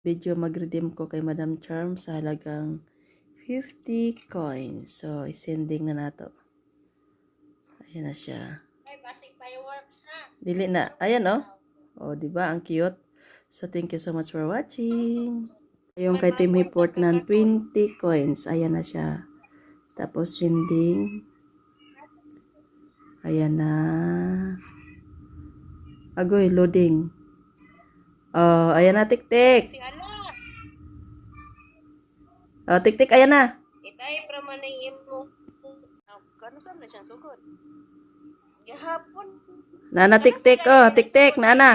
Video mag-redeem ko kay Madam Charm sa halagang 50 coins. So, isending na nato. Ayan na siya. Ay, basic fireworks na. Dili na. Ayan oh. Oh, di ba Ang cute. So, thank you so much for watching. Yung kay Team Report ng 20 coins. Ayan na siya. Tapos, sending. Ayan na. Agoy, loading. Oh, ayan na, tik-tik. Si ala, Oh, tik-tik, ayan na. itay pramanay imo. Ah, Kano saan na siyang sugod? Gahapon. Nana, tik-tik, oh, tik-tik, nana.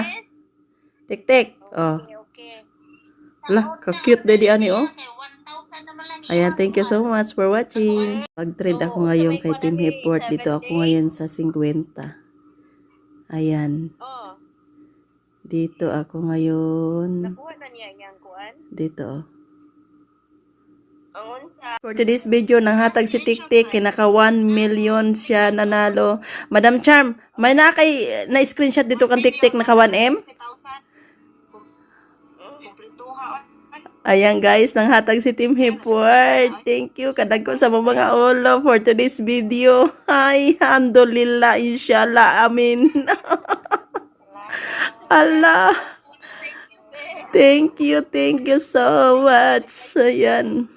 Tik-tik. Oh, lah, ka-cute daddy ani, oh. Okay, 1,000 naman lang Ayan, thank you so much for watching. Pag-trade ako ngayon kay Team Report. Dito ako ngayon sa 50. Ayan. Oh, Dito ako ngayon. nakuha na niya yung kuan. Dito, oh. For today's video, nanghatag si Tiktik, kinaka 1 million siya nanalo. Madam Charm, may na kay na screenshot dito kang Tiktik naka 1M? 1,000. Mm, kumplituha. Ayan guys, nanghatag si Team Report. Thank you. Kadag ko sa mga ulo for today's video. Ay, alhamdulillah, inshallah, amin. Allah. Thank you, thank you so much. Ayan.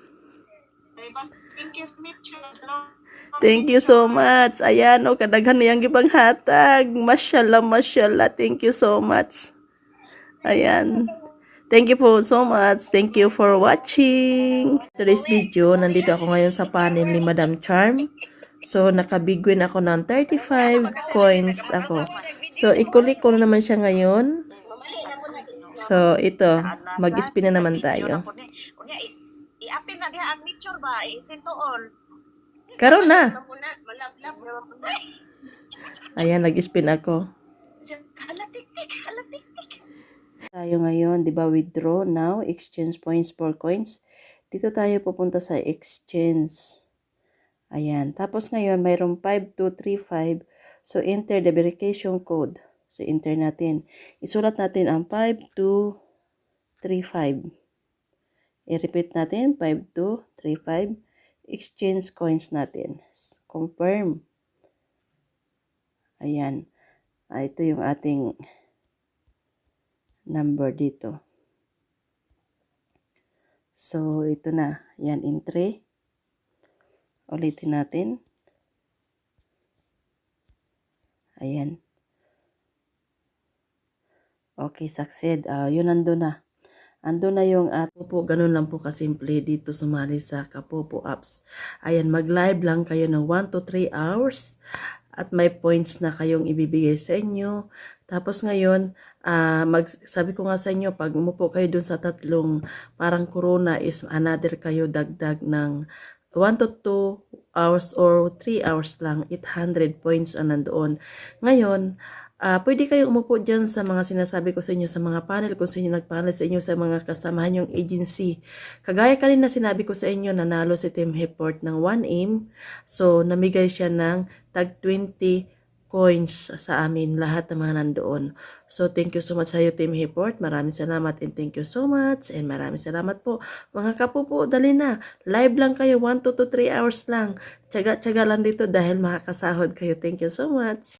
Thank you, so much. Ayan, o, kadaghan niyang gibang hatag. Mashallah, mashallah. Thank you so much. Ayan. Thank you po so much. Thank you for watching. Today's video, nandito ako ngayon sa panel ni Madam Charm. So, nakabigwin ako ng 35 coins ako. So, ikulik ko na naman siya ngayon. So, ito, mag-spin na naman tayo. Unya, i- i-apin na diha ang picture ba? I-send to all. Karon na. Ayan, nag-spin ako. Tayo ngayon, 'di ba? Withdraw now, exchange points for coins. Dito tayo pupunta sa exchange. Ayan. Tapos ngayon, mayroong 5235. So, enter the verification code. So, enter natin. Isulat natin ang 5235. I-repeat natin, 5235. Exchange coins natin. Confirm. Ayan. Ah, ito yung ating number dito. So, ito na. Yan, entry. Ulitin natin. Ayan. Okay, succeed. Ah, yun, nandun na. Ando na yung at po, ganun lang po kasimple dito sumali sa Kapopo apps. Ayan, mag-live lang kayo ng 1 to 3 hours at may points na kayong ibibigay sa inyo. Tapos ngayon, ah mag, sabi ko nga sa inyo, pag umupo kayo dun sa tatlong parang corona is another kayo dagdag ng 1 to 2 hours or 3 hours lang, 800 points ang nandoon. Ngayon, ah pwede kayong umupo dyan sa mga sinasabi ko sa inyo, sa mga panel, kung sa inyo nagpanel sa inyo, sa mga kasamahan yung agency. Kagaya kanina sinabi ko sa inyo, nanalo si Team Report ng 1M. So, namigay siya ng tag 20 coins sa amin, lahat ng mga nandoon. So, thank you so much sa iyo, Team Report. Maraming salamat and thank you so much. And maraming salamat po. Mga kapupo, dali na. Live lang kayo, 1 to 3 hours lang. Tsaga-tsaga lang dito dahil makakasahod kayo. Thank you so much.